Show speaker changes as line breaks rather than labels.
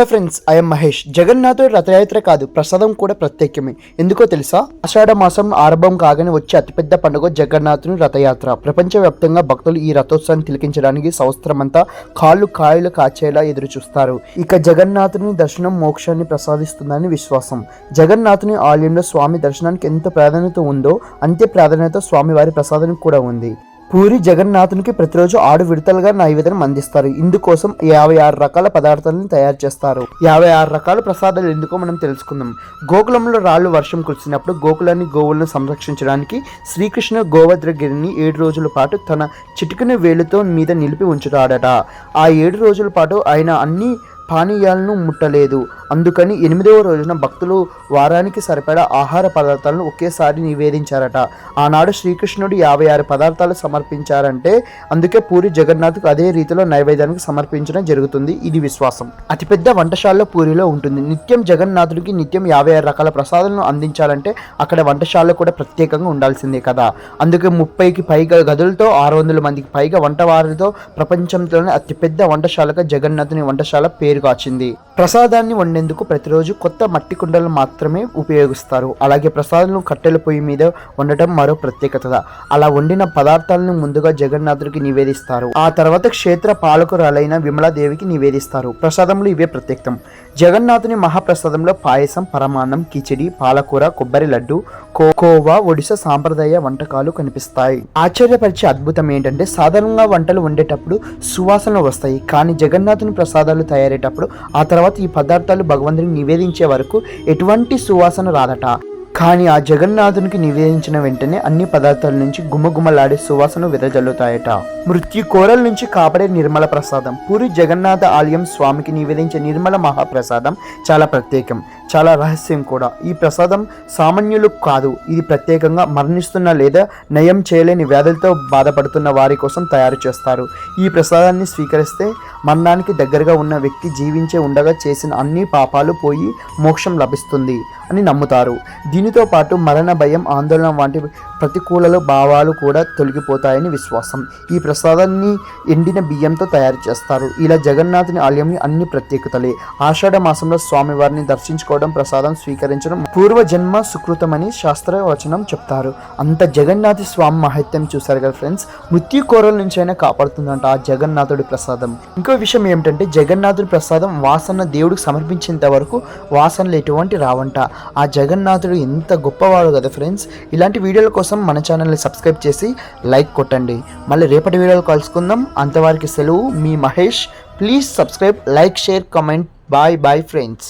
Hello friends I'm Mahesh. జగన్నాథుడి రథయాత్ర కాదు ప్రసాదం కూడా ప్రత్యేకమే. ఎందుకో తెలుసా? ఆషాఢ మాసం ఆరంభం కాగానే వచ్చే అతిపెద్ద పండుగ జగన్నాథుని రథయాత్ర. ప్రపంచవ్యాప్తంగా భక్తులు ఈ రథోత్సవాన్ని తిలకించడానికి సంవత్సరమంతా కాళ్ళు కాయలు కాచేలా ఎదురు చూస్తారు. ఇక జగన్నాథుని దర్శనం మోక్షాన్ని ప్రసాదిస్తుందని విశ్వాసం. జగన్నాథుని ఆలయంలో స్వామి దర్శనానికి ఎంత ప్రాధాన్యత ఉందో అంతే ప్రాధాన్యత స్వామివారి ప్రసాదానికి కూడా ఉంది. పూరి జగన్నాథునికి ప్రతిరోజు ఆడు విడతలుగా నైవేద్యం అందిస్తారు. ఇందుకోసం యాభై ఆరు రకాల పదార్థాలను తయారు చేస్తారు. యాభై ఆరు రకాల ప్రసాదాలు ఎందుకో మనం తెలుసుకుందాం. గోకులంలో రాళ్ళు వర్షం కురిసినప్పుడు గోకులాన్ని గోవులను సంరక్షించడానికి శ్రీకృష్ణ గోవద్రగిరిని ఏడు రోజుల పాటు తన చిటికని వేలుతో మీద నిలిపి ఉంచుతాడట. ఆ ఏడు రోజుల పాటు ఆయన అన్ని పానీయాలను ముట్టలేదు. అందుకని ఎనిమిదవ రోజున భక్తులు వారానికి సరిపడా ఆహార పదార్థాలను ఒకేసారి నివేదించారట. ఆనాడు శ్రీకృష్ణుడు యాభై ఆరు పదార్థాలు సమర్పించారంటే అందుకే పూరి జగన్నాథ్కు అదే రీతిలో నైవేద్యానికి సమర్పించడం జరుగుతుంది. ఇది విశ్వాసం. అతిపెద్ద వంటశాల పూరిలో ఉంటుంది. నిత్యం జగన్నాథుడికి నిత్యం యాభై ఆరు రకాల ప్రసాదాలను అందించాలంటే అక్కడ వంటశాలలో కూడా ప్రత్యేకంగా ఉండాల్సిందే కదా. అందుకే ముప్పైకి పైగా గదులతో ఆరు వందల మందికి పైగా వంటవారితో ప్రపంచంలోనే అతిపెద్ద వంటశాలగా జగన్నాథుని వంటశాల పేరుగాచింది ప్రసాదాన్ని వండేందుకు ప్రతిరోజు కొత్త మట్టి కుండలు మాత్రమే ఉపయోగిస్తారు. అలాగే ప్రసాదాలను కట్టెల పొయ్యి మీద వండటం మరో ప్రత్యేకత. అలా వండిన పదార్థాలను ముందుగా జగన్నాథుడికి నివేదిస్తారు. ఆ తర్వాత క్షేత్ర పాలకురాలైన విమలాదేవికి నివేదిస్తారు. ప్రసాదములు ఇవే ప్రత్యేకం. జగన్నాథుని మహాప్రసాదంలో పాయసం పరమాన్నం కిచిడి పాలకూర కొబ్బరి లడ్డు కో- కోవా ఒడిశా సాంప్రదాయ వంటకాలు కనిపిస్తాయి. ఆశ్చర్యపరిచే అద్భుతం ఏంటంటే సాధారణంగా వంటలు వండేటప్పుడు సువాసనలు వస్తాయి. కానీ జగన్నాథుని ప్రసాదాలు తయారేటప్పుడు ఆ తర్వాత ఈ పదార్థాలు భగవంతుని నివేదించే వరకు ఎటువంటి సువాసన రాదట. కానీ ఆ జగన్నాథునికి నివేదించిన వెంటనే అన్ని పదార్థాల నుంచి గుమగుమలాడే సువాసన విరజల్లుతాయట. మృత్యు కోరల నుంచి కాపాడే నిర్మల ప్రసాదం. పూరి జగన్నాథ ఆలయం స్వామికి నివేదించే నిర్మల మహాప్రసాదం చాలా ప్రత్యేకం. చాలా రహస్యం కూడా. ఈ ప్రసాదం సామాన్యులు కాదు. ఇది ప్రత్యేకంగా మరణిస్తున్న లేదా నయం చేయలేని వ్యాధులతో బాధపడుతున్న వారి కోసం తయారు చేస్తారు. ఈ ప్రసాదాన్ని స్వీకరిస్తే మరణానికి దగ్గరగా ఉన్న వ్యక్తి జీవించే ఉండగా చేసిన అన్ని పాపాలు పోయి మోక్షం లభిస్తుంది. అని నమ్ముతారు. దీనితో పాటు మరణ భయం ఆందోళన వంటి ప్రతికూల భావాలు కూడా తొలగిపోతాయని విశ్వాసం. ఈ ప్రసాదాన్ని ఎండిన బియ్యంతో తయారు చేస్తారు. ఇలా జగన్నాథుని ఆలయంని అన్ని ప్రత్యేకతలే. ఆషాఢ మాసంలో స్వామివారిని దర్శించుకోవడం ప్రసాదం స్వీకరించడం పూర్వజన్మ సుకృతమని శాస్త్రవచనం చెప్తారు. అంత జగన్నాథి స్వామి మహత్యం చూశారు కదా ఫ్రెండ్స్? మృత్యు కోరల నుంచి అయినా కాపాడుతుందంట ఆ జగన్నాథుడి ప్రసాదం. ఇంకో విషయం ఏమిటంటే జగన్నాథుడి ప్రసాదం వాసన దేవుడికి సమర్పించేంత వరకు వాసనలు ఎటువంటి రావంట. ఆ జగన్నాథుడు ఎంత గొప్పవాడు కదా ఫ్రెండ్స్? ఇలాంటి వీడియోల కోసం మన ఛానల్ని సబ్స్క్రైబ్ చేసి లైక్ కొట్టండి. మళ్ళీ రేపటి వీడియోలు కలుసుకుందాం. అంతవరకు సెలవు మీ Mahesh. Please subscribe like share comment. Bye bye friends.